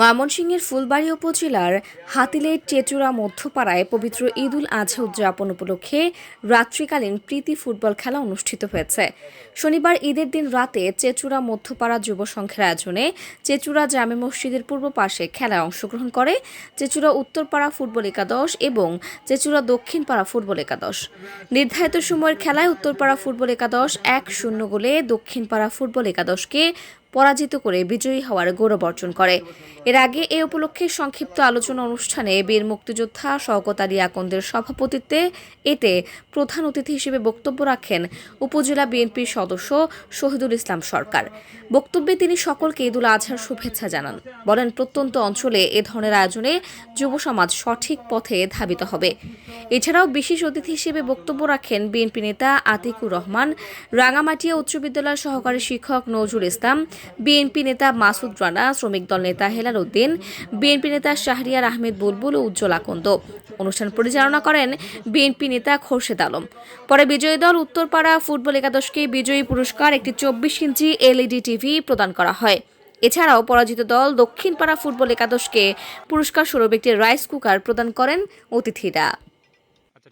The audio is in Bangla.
ময়মনসিংহের ফুলবাড়ী উপজেলার হাতিলের চেচুড়া মধ্যপাড়ায় পবিত্র ঈদ উল আজহা উদযাপন উপলক্ষে রাত্রিকালীন প্রীতি ফুটবল খেলা অনুষ্ঠিত হয়েছে। শনিবার ঈদের দিন রাতে চেচুড়া মধ্যপাড়া যুব সংঘের আয়োজনে চেচুড়া জামে মসজিদের পূর্ব পাশে খেলায় অংশগ্রহণ করে চেচুড়া উত্তরপাড়া ফুটবল একাদশ এবং চেচুড়া দক্ষিণপাড়া ফুটবল একাদশ। নির্ধারিত সময়ের খেলায় উত্তরপাড়া ফুটবল একাদশ এক শূন্য গোলে দক্ষিণপাড়া ফুটবল একাদশকে পরাজিত করে বিজয়ী হওয়ার গৌরব অর্জন করে। এর আগে এ উপলক্ষে সংক্ষিপ্ত আলোচনা অনুষ্ঠানে বীর মুক্তিযোদ্ধা শওকত আলী আকন্দের সভাপতিত্বে এতে প্রধান অতিথি হিসেবে বক্তব্য রাখেন উপজেলা বিএনপির সদস্য শহীদুল ইসলাম সরকার। বক্তব্যে তিনি সকলকে ঈদুল আজহার শুভেচ্ছা জানান। বলেন, প্রত্যন্ত অঞ্চলে এ ধরনের আয়োজনে যুব সমাজ সঠিক পথে ধাবিত হবে। এছাড়াও বিশেষ অতিথি হিসেবে বক্তব্য রাখেন বিএনপি নেতা আতিকুর রহমান, রাঙামাটিয়া উচ্চ বিদ্যালয়ের সহকারী শিক্ষক নজরুল ইসলাম বিএনপি নেতা মাসুদ রানা, শ্রমিক দল নেতা হেলাল উদ্দিন, বিএনপি নেতা শাহরিয়ার আহমেদ বুলবুল ও উজ্জ্বল আকন্দ অনুষ্ঠান পরিচালনা করেন বিএনপি নেতা খোরশেদ আলম। পরে বিজয়ী দল উত্তরপাড়া ফুটবল একাদশকে বিজয়ী পুরস্কার একটি চব্বিশ ইঞ্চি এলইডি টিভি প্রদান করা হয়। এছাড়াও পরাজিত দল দক্ষিণপাড়া ফুটবল একাদশকে পুরস্কার স্বরূপ একটি রাইস কুকার প্রদান করেন অতিথিরা। আচ্ছা